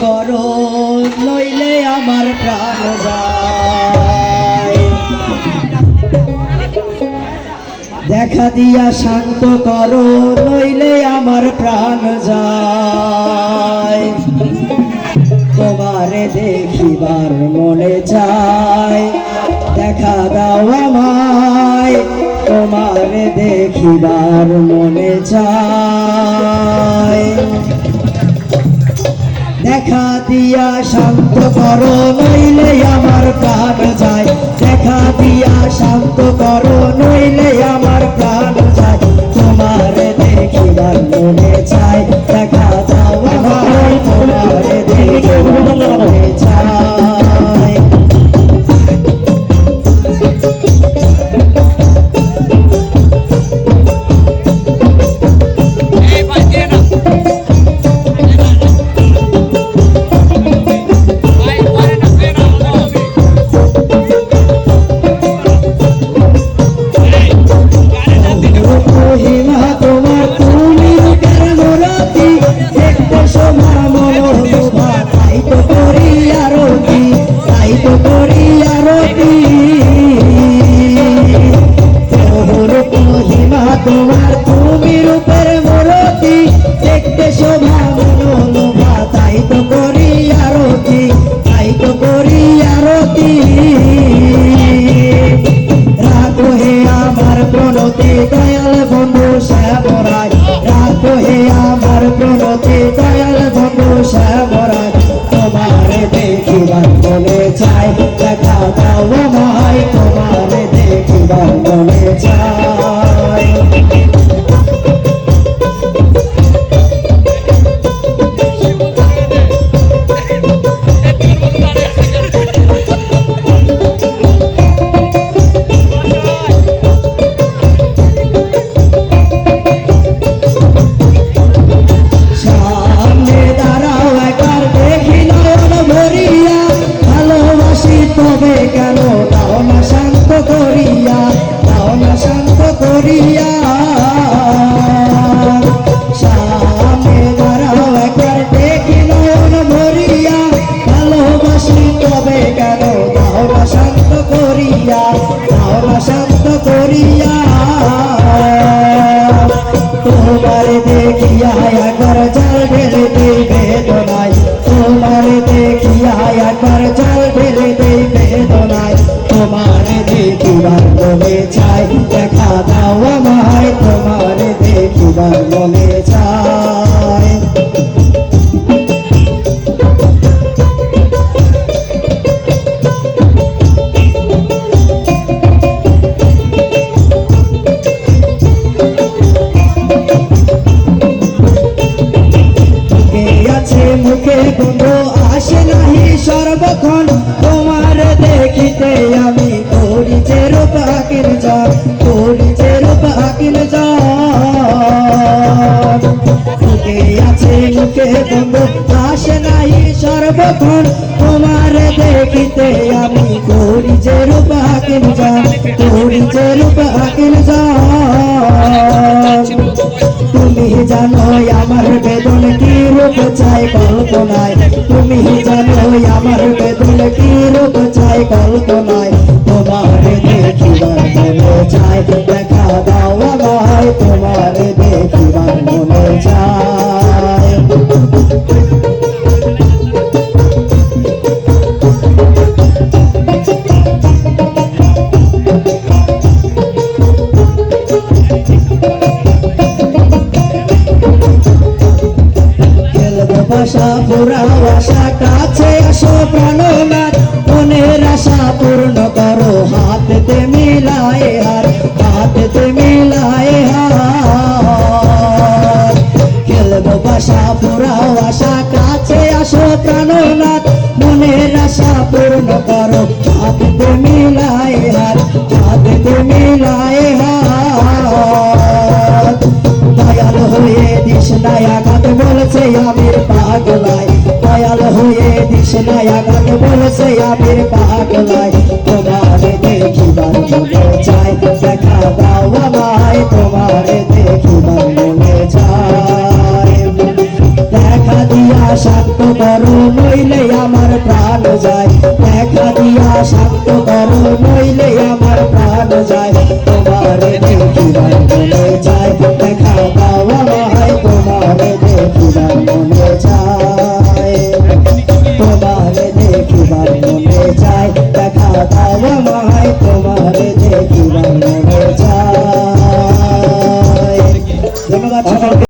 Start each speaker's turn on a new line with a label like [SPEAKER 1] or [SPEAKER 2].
[SPEAKER 1] করো, নইলে আমার প্রাণ যায়। দেখা দিয়া শান্ত করো, নইলে আমার প্রাণ যায়। তোমারে দেখিবার মনে চায় দেখা দাও আমায়। তোমারে দেখিবার মনে চায় দেখা দিয়া শান্ত করো, নইলে আমার প্রাণ যায়। দেখা দিয়া শান্ত করো, নইলে আমার প্রাণ মনে সর্বক্ষণ তোমার দেখিতে আমি করি যে রূপ আকিল যান করি যে রূপ আকিল আছে আসে নাহি সর্বক্ষণ। তোমার দেখিতে আমি করি যে রূপ আকিল যান করি যে রূপ আকিল তুমি জানো আমার রূপ চাই কল্পনায়। তুমি জানো আমার বেদুল কি রূপ চাই কল্পনায়। খেলব বাসা পুরা আশা, কাছে আসো প্রাণনাথ। মনের আশা পূর্ণ করো হাতে মিলায়ে হার হাতে মিলায়ে হার খেলব বাসা পুরা আশা হয়ে কত বলছে আমির পাগলাই তোমারে দেখিবার মনে চাই দেখা দাও আমায় তোমারে দেখিবার